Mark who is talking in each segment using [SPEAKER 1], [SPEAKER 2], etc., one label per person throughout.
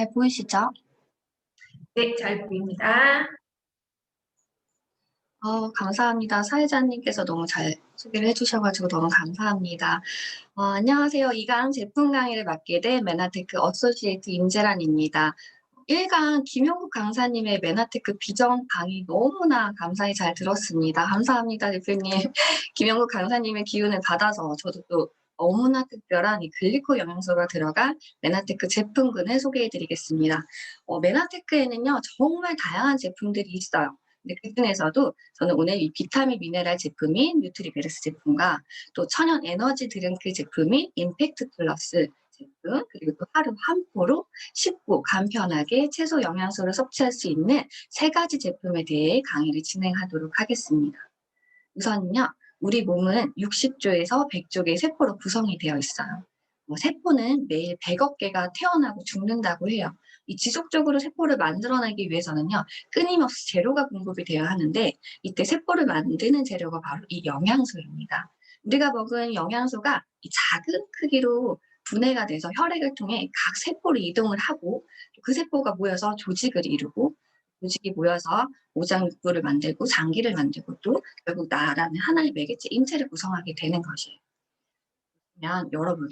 [SPEAKER 1] 잘 보이시죠?
[SPEAKER 2] 네, 잘 보입니다.
[SPEAKER 1] 어, 감사합니다. 사회자님께서 너무 잘 소개를 해주셔가지고 너무 감사합니다. 어, 안녕하세요. 이강 제품 강의를 맡게 된 메나테크 어소시에이트 임재란입니다. 1강 김용국 강사님의 메나테크 비전 강의 너무나 감사히 잘 들었습니다. 감사합니다, 대표님. 김용국 강사님의 기운을 받아서 저도 또 너무나 특별한 이 글리코 영양소가 들어간 메나테크 제품군을 소개해드리겠습니다. 어, 메나테크에는요, 정말 다양한 제품들이 있어요. 근데 그 중에서도 저는 오늘 이 비타민 미네랄 제품인 뉴트리베르스 제품과 또 천연 에너지 드링크 제품인 임팩트 플러스 제품 그리고 또 하루 한 포로 쉽고 간편하게 채소 영양소를 섭취할 수 있는 세 가지 제품에 대해 강의를 진행하도록 하겠습니다. 우선요, 우리 몸은 60조에서 100조 개의 세포로 구성이 되어 있어요. 뭐 세포는 매일 100억 개가 태어나고 죽는다고 해요. 이 지속적으로 세포를 만들어내기 위해서는요, 끊임없이 재료가 공급이 되어야 하는데, 이때 세포를 만드는 재료가 바로 이 영양소입니다. 우리가 먹은 영양소가 이 작은 크기로 분해가 돼서 혈액을 통해 각 세포로 이동을 하고, 그 세포가 모여서 조직을 이루고, 조직이 모여서 오장육부를 만들고 장기를 만들고 또 결국 나라는 하나의 매개체 인체를 구성하게 되는 것이에요. 그러면 여러분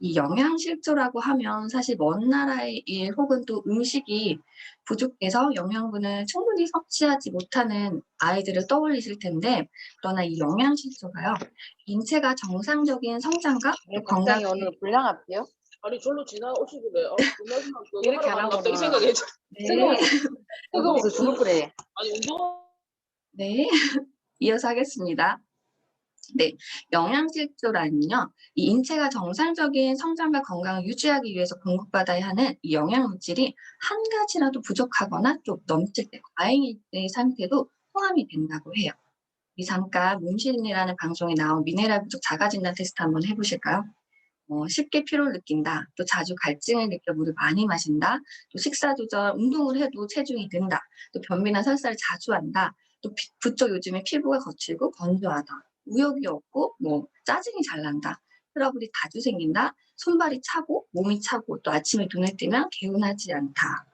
[SPEAKER 1] 이 영양실조라고 하면 사실 먼 나라의 일 혹은 또 음식이 부족해서 영양분을 충분히 섭취하지 못하는 아이들을 떠올리실 텐데 그러나 이 영양실조가요 인체가 정상적인 성장과 건강
[SPEAKER 3] 굉장히 오늘 불량합디요?
[SPEAKER 4] 아니 절로 지나오시길래 그거
[SPEAKER 3] 이렇게 안
[SPEAKER 4] 같다 이. 생각이 했 죠.
[SPEAKER 1] 네,
[SPEAKER 3] 그거 죽을 뻔해.
[SPEAKER 4] 아니 운동
[SPEAKER 1] 네. 이어서 하겠습니다. 네, 영양실조란요. 이 인체가 정상적인 성장과 건강을 유지하기 위해서 공급받아야 하는 이 영양물질이 한 가지라도 부족하거나 좀 넘칠 때 과잉일 때 상태도 포함이 된다고 해요. 이 잠깐 몸신이라는 방송에 나온 미네랄 부족 자가진단 테스트 한번 해보실까요? 어, 쉽게 피로를 느낀다. 또 자주 갈증을 느껴 물을 많이 마신다. 또 식사 조절, 운동을 해도 체중이 는다. 또 변비나 설사를 자주 한다. 또 피- 부쩍 요즘에 피부가 거칠고 건조하다. 우욕이 없고 뭐 짜증이 잘 난다. 트러블이 자주 생긴다. 손발이 차고 몸이 차고 또 아침에 눈을 뜨면 개운하지 않다.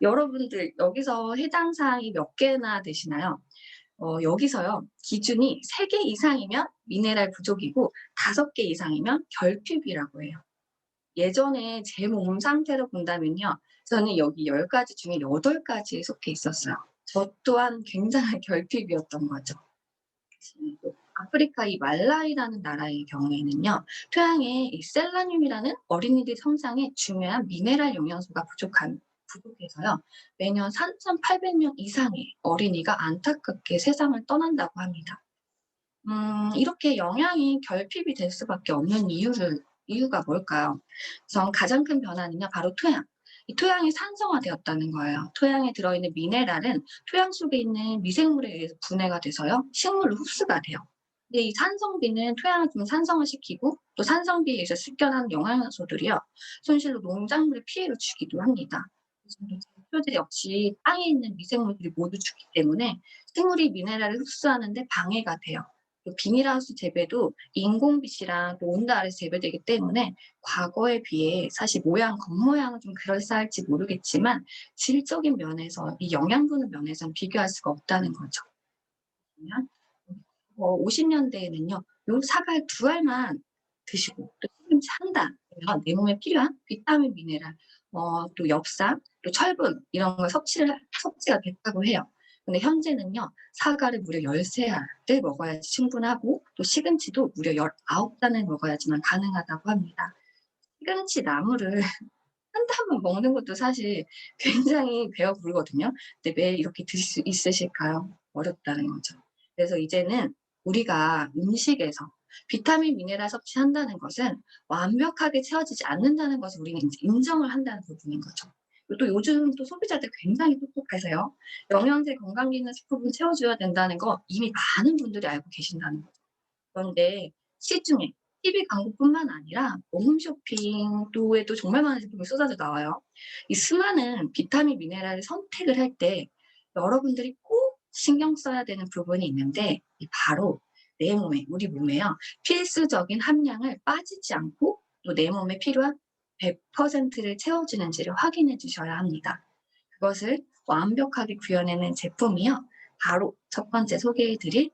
[SPEAKER 1] 여러분들 여기서 해당 사항이 몇 개나 되시나요? 어, 여기서요 기준이 3개 이상이면 미네랄 부족이고 5개 이상이면 결핍이라고 해요. 예전에 제 몸 상태로 본다면요 저는 여기 10가지 중에 8가지에 속해 있었어요. 저 또한 굉장한 결핍이었던 거죠. 또 아프리카 이 말라이라는 나라의 경우에는요, 토양에 이 셀라늄이라는 어린이들 성장에 중요한 미네랄 영양소가 부족한 부족해서요, 매년 3,800명 이상의 어린이가 안타깝게 세상을 떠난다고 합니다. 음, 이렇게 영양이 결핍이 될 수밖에 없는 이유를 이유가 뭘까요? 우선 가장 큰 변화는요, 바로 토양. 이 토양이 산성화되었다는 거예요. 토양에 들어있는 미네랄은 토양 속에 있는 미생물에 의해서 분해가 돼서요, 식물로 흡수가 돼요. 근데 이 산성비는 토양을 좀 산성을 시키고 또 산성비에 의해서 습견하는 영양소들이요, 손실로 농작물에 피해를 주기도 합니다. 표들 역시 땅에 있는 미생물들이 모두 죽기 때문에 식물이 미네랄을 흡수하는데 방해가 돼요. 또 비닐하우스 재배도 인공빛이랑 또 온도 아래서 재배되기 때문에 과거에 비해 사실 모양, 겉모양은 좀 그럴싸할지 모르겠지만 질적인 면에서 이 영양분 면에서는 비교할 수가 없다는 거죠. 그러면 어, 50년대에는요, 요 사과를 두 알만 드시고 또 시금치 한 달, 그러면 내 몸에 필요한 비타민, 미네랄, 어, 또 엽산, 또 철분 이런 걸 섭취를 섭취가 됐다고 해요. 근데 현재는요, 사과를 무려 13알을 먹어야지 충분하고 또 시금치도 무려 19단을 먹어야지만 가능하다고 합니다. 시금치 나무를 한 단만 먹는 것도 사실 굉장히 배가 부르거든요. 근데 매일 이렇게 드실 수 있으실까요? 어렵다는 거죠. 그래서 이제는 우리가 음식에서 비타민, 미네랄 섭취한다는 것은 완벽하게 채워지지 않는다는 것을 우리는 이제 인정을 한다는 부분인 거죠. 또 요즘 또 소비자들 굉장히 똑똑해서요. 영양제 건강기능 식품을 채워줘야 된다는 거 이미 많은 분들이 알고 계신다는 거죠. 그런데 시중에 TV 광고뿐만 아니라 홈쇼핑 또에도 정말 많은 제품이 쏟아져 나와요. 이 수많은 비타민, 미네랄을 선택을 할 때 여러분들이 꼭 신경 써야 되는 부분이 있는데 이 바로 내 몸에, 우리 몸에요. 필수적인 함량을 빠지지 않고 또 내 몸에 필요한 100%를 채워주는지를 확인해 주셔야 합니다. 그것을 완벽하게 구현해낸 제품이요. 바로 첫 번째 소개해 드릴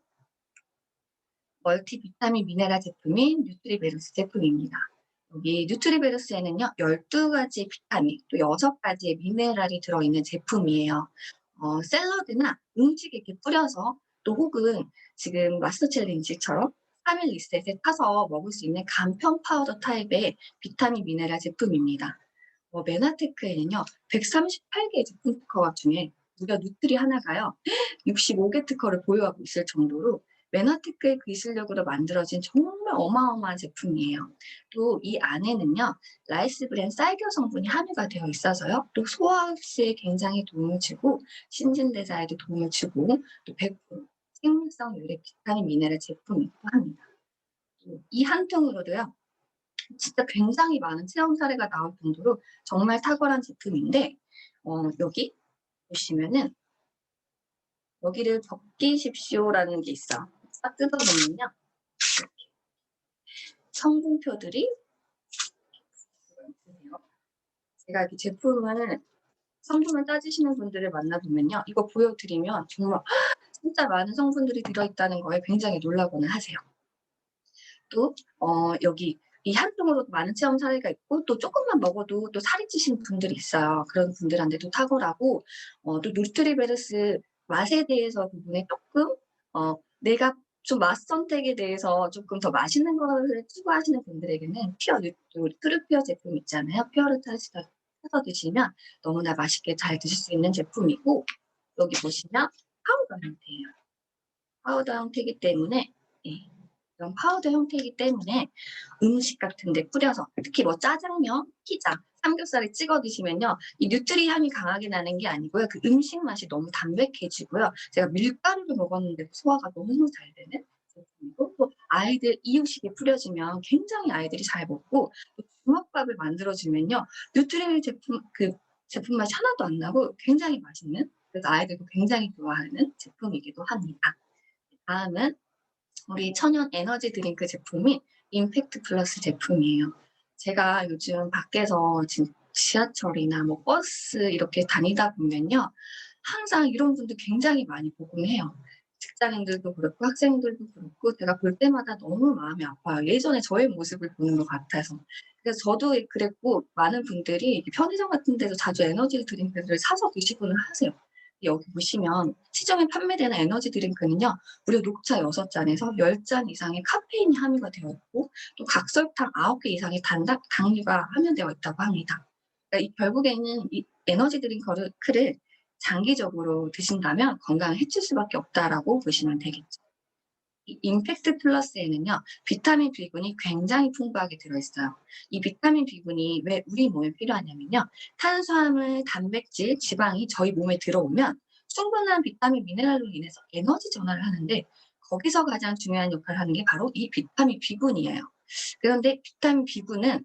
[SPEAKER 1] 멀티 비타민 미네랄 제품인 뉴트리베루스 제품입니다. 여기 뉴트리베루스에는요, 12가지 비타민, 또 6가지의 미네랄이 들어있는 제품이에요. 어, 샐러드나 음식에 이렇게 뿌려서 또 혹은 지금 마스터 챌린지처럼 3일 리셋에 타서 먹을 수 있는 간편 파우더 타입의 비타민 미네랄 제품입니다. 어, 메나테크에는요, 138개의 제품 특허가 중에 무려 누트리 하나가요, 65개 특허를 보유하고 있을 정도로 메나테크의 기술력으로 만들어진 정말 어마어마한 제품이에요. 또 이 안에는요, 라이스브랜 쌀겨 성분이 함유가 되어 있어서요, 또 소화 흡수에 굉장히 도움을 주고, 신진대사에도 도움을 주고, 또 100% 생물성 유래 비타민 미네랄 제품이기도 합니다. 또이한 통으로도요, 진짜 굉장히 많은 체험 사례가 나올 정도로 정말 탁월한 제품인데, 어, 여기 보시면은, 여기를 벗기십시오라는 게 있어. 싹 뜯어보면요. 성분표들이. 제가 이렇게 제품을 성분을 따지시는 분들을 만나보면요. 이거 보여드리면 정말 진짜 많은 성분들이 들어있다는 거에 굉장히 놀라고는 하세요. 또 어, 여기 이한 통으로 많은 체험 사례가 있고 또 조금만 먹어도 또 살이 찌신 분들이 있어요. 그런 분들한테도 탁월하고 어, 또 누트리베르스 맛에 대해서 부분에 조금 어, 내가 좀 맛 선택에 대해서 조금 더 맛있는 거를 추구하시는 분들에게는 피어 트루피어 제품 있잖아요. 피어를 타시다 해서 드시면 너무나 맛있게 잘 드실 수 있는 제품이고 여기 보시면 파우더 형태예요. 파우더 형태이기 때문에 예, 이런 파우더 형태이기 때문에 음식 같은 데 뿌려서 특히 뭐 짜장면, 피자, 삼겹살에 찍어 드시면요. 이 뉴트리 향이 강하게 나는 게 아니고요. 그 음식 맛이 너무 담백해지고요. 제가 밀가루를 먹었는데 소화가 너무 잘 되는 제품이고 또 아이들 이유식에 뿌려주면 굉장히 아이들이 잘 먹고 또 주먹밥을 만들어주면요. 뉴트리 제품 그 제품 맛이 하나도 안 나고 굉장히 맛있는 그래서 아이들도 굉장히 좋아하는 제품이기도 합니다. 다음은 우리 천연 에너지 드링크 제품인 임팩트 플러스 제품이에요. 제가 요즘 밖에서 지하철이나 뭐 버스 이렇게 다니다 보면요. 항상 이런 분들 굉장히 많이 보곤 해요. 직장인들도 그렇고 학생들도 그렇고 제가 볼 때마다 너무 마음이 아파요. 예전에 저의 모습을 보는 것 같아서. 그래서 저도 그랬고 많은 분들이 편의점 같은 데서 자주 에너지 드링크를 사서 드시고는 하세요. 여기 보시면 시중에 판매되는 에너지 드링크는요. 무려 녹차 6잔에서 10잔 이상의 카페인이 함유가 되어 있고 또 각설탕 9개 이상의 단당, 당류가 함유되어 있다고 합니다. 그러니까 이 결국에는 이 에너지 드링크를 장기적으로 드신다면 건강을 해칠 수밖에 없다라고 보시면 되겠죠. 이 임팩트 플러스에는요, 비타민 B군이 굉장히 풍부하게 들어있어요. 이 비타민 B군이 왜 우리 몸에 필요하냐면요, 탄수화물, 단백질, 지방이 저희 몸에 들어오면 충분한 비타민 미네랄로 인해서 에너지 전환을 하는데 거기서 가장 중요한 역할을 하는 게 바로 이 비타민 B군이에요. 그런데 비타민 B군은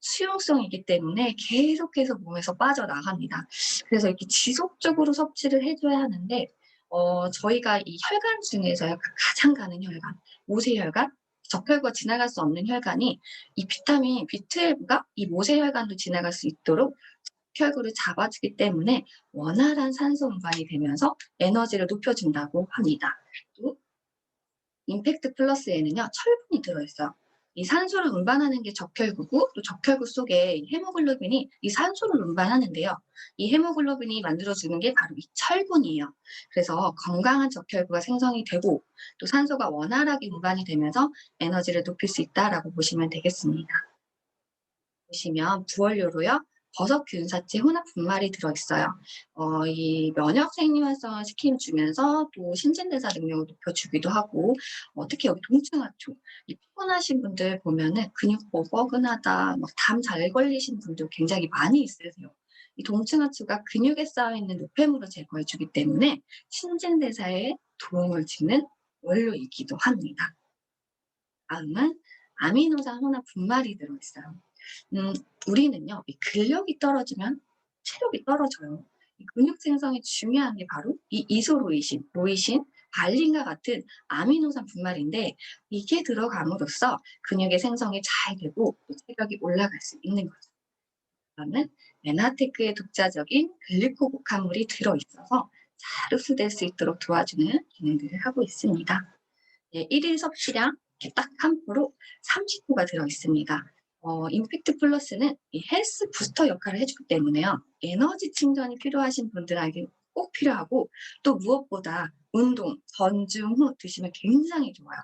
[SPEAKER 1] 수용성이기 때문에 계속해서 몸에서 빠져나갑니다. 그래서 이렇게 지속적으로 섭취를 해줘야 하는데 어, 저희가 이 혈관 중에서요 가장 가는 혈관, 모세혈관, 적혈구가 지나갈 수 없는 혈관이 이 비타민 B12가 이 모세혈관도 지나갈 수 있도록 혈구를 잡아주기 때문에 원활한 산소 운반이 되면서 에너지를 높여준다고 합니다. 또 임팩트 플러스에는요 철분이 들어있어요. 이 산소를 운반하는 게 적혈구고 또 적혈구 속에 헤모글로빈이 이 산소를 운반하는데요. 이 헤모글로빈이 만들어주는 게 바로 이 철분이에요. 그래서 건강한 적혈구가 생성이 되고 또 산소가 원활하게 운반이 되면서 에너지를 높일 수 있다라고 보시면 되겠습니다. 보시면 부원료로요. 버섯 균사체 혼합 분말이 들어있어요. 어, 이 면역 생리활성을 시켜주면서 또 신진대사 능력을 높여주기도 하고 어, 특히 여기 동충하초 이 피곤하신 분들 보면은 근육 뭐 뻐근하다, 담잘 걸리신 분들 굉장히 많이 있으세요. 이 동충하초가 근육에 쌓여있는 노폐물을 제거해주기 때문에 신진대사에 도움을 주는 원료이기도 합니다. 다음은 아미노산 혼합 분말이 들어있어요. 음, 우리는요, 이 근력이 떨어지면 체력이 떨어져요. 이 근육 생성이 중요한 게 바로 이 이소로이신, 로이신, 발린과 같은 아미노산 분말인데 이게 들어감으로써 근육의 생성이 잘 되고 또 체력이 올라갈 수 있는 거죠. 그러면 메나테크의 독자적인 글리코 복합물이 들어있어서 잘 흡수될 수 있도록 도와주는 기능들을 하고 있습니다. 네, 1일 섭취량 딱한 포로 30호가 들어있습니다. 어, 임팩트 플러스는 이 헬스 부스터 역할을 해주기 때문에요. 에너지 충전이 필요하신 분들에게 꼭 필요하고 또 무엇보다 운동 전중 후 드시면 굉장히 좋아요.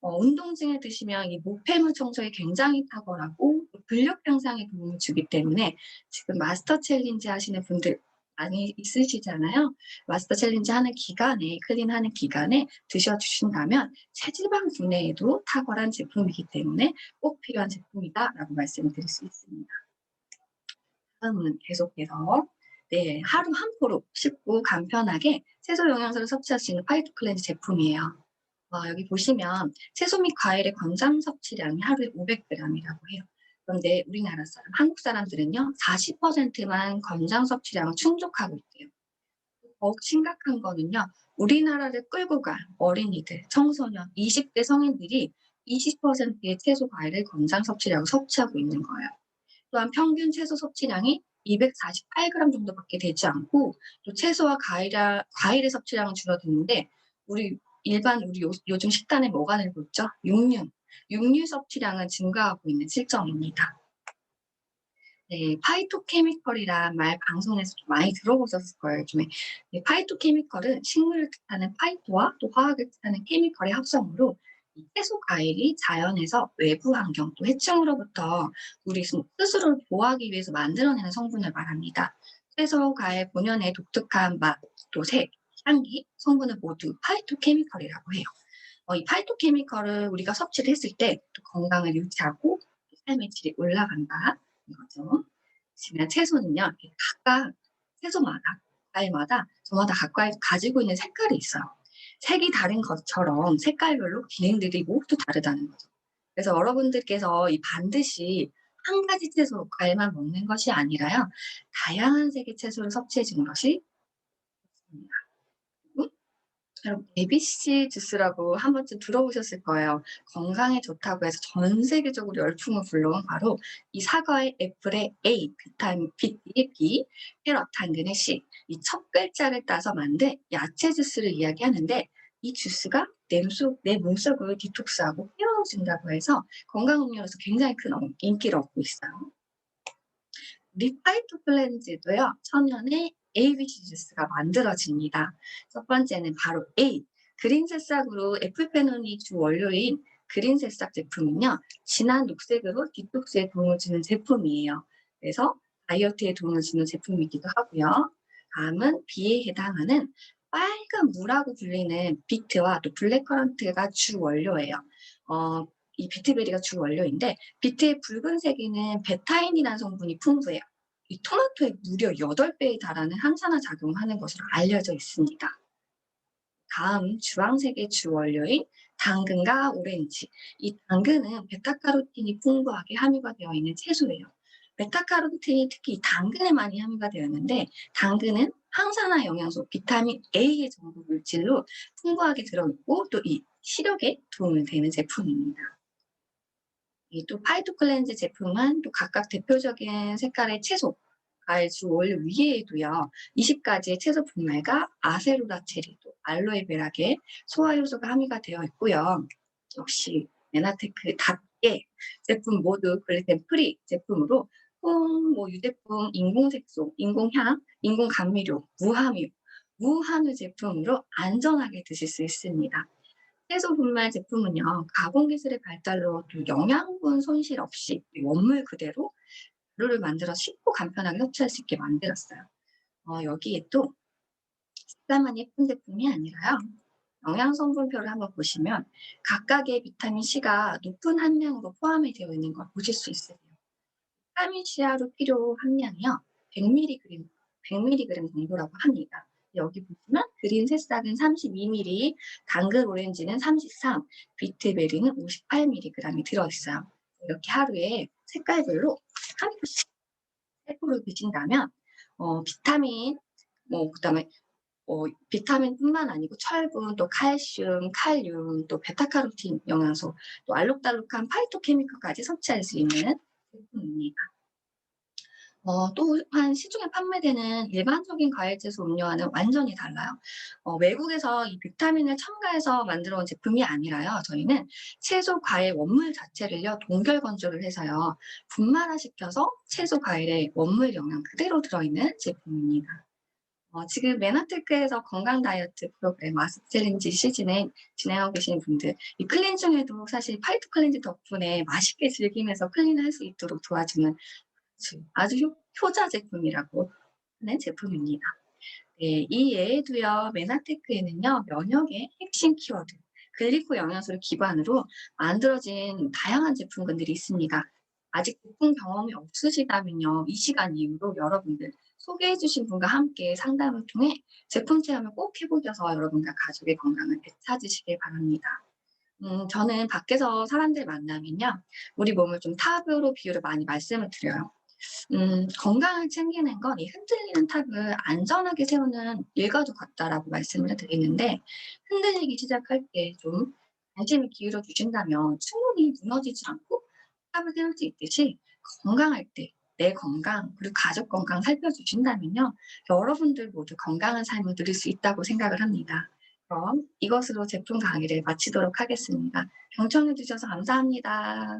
[SPEAKER 1] 어, 운동 중에 드시면 이 목폐물 청소에 굉장히 탁월하고 또 근력 향상에 도움을 주기 때문에 지금 마스터 챌린지 하시는 분들 많이 있으시잖아요. 마스터 챌린지 하는 기간에 클린하는 기간에 드셔주신다면 체지방 분해에도 탁월한 제품이기 때문에 꼭 필요한 제품이다라고 말씀을 드릴 수 있습니다. 다음은 계속해서 네, 하루 한 포로 쉽고 간편하게 채소 영양소를 섭취할 수 있는 파이토 클렌즈 제품이에요. 어, 여기 보시면 채소 및 과일의 권장 섭취량이 하루에 500g이라고 해요. 그런데 우리나라 사람, 한국 사람들은요, 40%만 권장 섭취량을 충족하고 있대요. 더욱 심각한 거는요, 우리나라를 끌고 갈 어린이들, 청소년, 20대 성인들이 20%의 채소 과일을 권장 섭취량을 섭취하고 있는 거예요. 또한 평균 채소 섭취량이 248g 정도밖에 되지 않고 또 채소와 과일아, 과일의 섭취량은 줄어드는데 우리 일반 우리 요, 요즘 식단에 뭐가 늘고 있죠? 육류. 육류 섭취량은 증가하고 있는 실정입니다. 네, 파이토케미컬이란 말 방송에서 좀 많이 들어보셨을 거예요, 요즘에. 네, 파이토케미컬은 식물을 뜻하는 파이토와 또 화학을 뜻하는 케미컬의 합성으로 이 채소 과일이 자연에서 외부 환경 또 해충으로부터 우리 스- 스스로를 보호하기 위해서 만들어내는 성분을 말합니다. 채소 과일 본연의 독특한 맛, 또 색, 향기, 성분은 모두 파이토케미컬이라고 해요. 어, 이 파이토케미컬을 우리가 섭취를 했을 때또 건강을 유지하고 삶의 질이 올라간다 이거죠. 지금 채소는요 각각 채소마다 과일마다 저마다 각각 가지고 있는 색깔이 있어요. 색이 다른 것처럼 색깔별로 기능들이 모두 다르다는 거죠. 그래서 여러분들께서 이 반드시 한 가지 채소 과일만 먹는 것이 아니라요 다양한 색의 채소를 섭취해 주는 것이 좋습니다. 여러분 ABC 주스라고 한 번쯤 들어보셨을 거예요. 건강에 좋다고 해서 전 세계적으로 열풍을 불러온 바로 이 사과의 애플의 A, 비타민 B의 B, 캐럿, 당근의 C 이 첫 글자를 따서 만든 야채 주스를 이야기하는데 이 주스가 내, 몸속, 내 몸속을 디톡스하고 깨워준다고 해서 건강 음료로서 굉장히 큰 어- 인기를 얻고 있어요. 리파이토 플렌즈도요 천연의 ABC 주스가 만들어집니다. 첫 번째는 바로 A. 그린 새싹으로 애플페논이 주 원료인 그린 새싹 제품은요. 진한 녹색으로 디톡스에 도움을 주는 제품이에요. 그래서 다이어트에 도움을 주는 제품이기도 하고요. 다음은 B에 해당하는 빨간 무라고 불리는 비트와 또 블랙커런트가 주 원료예요. 어, 이 비트베리가 주 원료인데 비트의 붉은색에는 베타인이라는 성분이 풍부해요. 이 토마토의 무려 8배에 달하는 항산화 작용을 하는 것으로 알려져 있습니다. 다음 주황색의 주 원료인 당근과 오렌지. 이 당근은 베타카로틴이 풍부하게 함유가 되어 있는 채소예요. 베타카로틴이 특히 이 당근에 많이 함유가 되어 있는데 당근은 항산화 영양소 비타민 A의 전부 물질로 풍부하게 들어있고 또 이 시력에 도움을 되는 제품입니다. 이또 파이토 클렌즈 제품은 또 각각 대표적인 색깔의 채소, 과일 주 원료 위에에도요, 20가지의 채소 분말과 아세로라 체리, 또 알로에베라계 소화 효소가 함유가 되어 있고요. 역시 메나테크 닷개 제품 모두 글루텐 프리 제품으로 콩, 뭐 유제품, 인공색소, 인공향, 인공감미료, 무함유, 무함유 제품으로 안전하게 드실 수 있습니다. 채소 분말 제품은요, 가공 기술의 발달로 또 영양분 손실 없이 원물 그대로 재료를 만들어 쉽고 간편하게 섭취할 수 있게 만들었어요. 어, 여기에 또 식감만 예쁜 제품이 아니라요. 영양 성분표를 한번 보시면 각각의 비타민 C가 높은 함량으로 포함이 되어 있는 걸 보실 수 있어요. 비타민 C 하루 필요 함량이요. 100mg, 100mg 정도라고 합니다. 여기 보시면 그린 새싹은 32mg, 당근 오렌지는 33, 비트베리는 58mg이 들어있어요. 이렇게 하루에 색깔별로 한 포씩 세 포를 드신다면 어, 비타민, 뭐 그다음에 어, 비타민뿐만 아니고 철분, 또 칼슘, 칼륨, 또 베타카로틴 영양소, 또 알록달록한 파이토케미컬까지 섭취할 수 있는 제품입니다. 어, 또한 시중에 판매되는 일반적인 과일 채소 음료와는 완전히 달라요. 어, 외국에서 이 비타민을 첨가해서 만들어 온 제품이 아니라요. 저희는 채소 과일 원물 자체를요 동결 건조를 해서요 분말화 시켜서 채소 과일의 원물 영양 그대로 들어있는 제품입니다. 어, 지금 메나테크에서 건강 다이어트 프로그램 마스 챌린지 시즌에 진행하고 계신 분들 이 클린 중에도 사실 파이트 클렌즈 덕분에 맛있게 즐기면서 클린할 수 있도록 도와주는 아주 효, 효자 제품이라고 하는 제품입니다. 네, 이 예에도요, 메나테크에는요, 면역의 핵심 키워드, 글리코 영양소를 기반으로 만들어진 다양한 제품군들이 있습니다. 아직 제품 경험이 없으시다면요, 이 시간 이후로 여러분들 소개해주신 분과 함께 상담을 통해 제품 체험을 꼭 해보셔서 여러분과 가족의 건강을 되찾으시길 바랍니다. 음, 저는 밖에서 사람들 만나면요, 우리 몸을 좀 탑으로 비유를 많이 말씀을 드려요. 음, 건강을 챙기는 건 이 흔들리는 탑을 안전하게 세우는 일과도 같다라고 말씀을 드리는데 흔들리기 시작할 때 좀 관심을 기울여 주신다면 충분히 무너지지 않고 탑을 세울 수 있듯이 건강할 때 내 건강 그리고 가족 건강 살펴주신다면요 여러분들 모두 건강한 삶을 누릴 수 있다고 생각을 합니다. 그럼 이것으로 제품 강의를 마치도록 하겠습니다. 경청해 주셔서 감사합니다.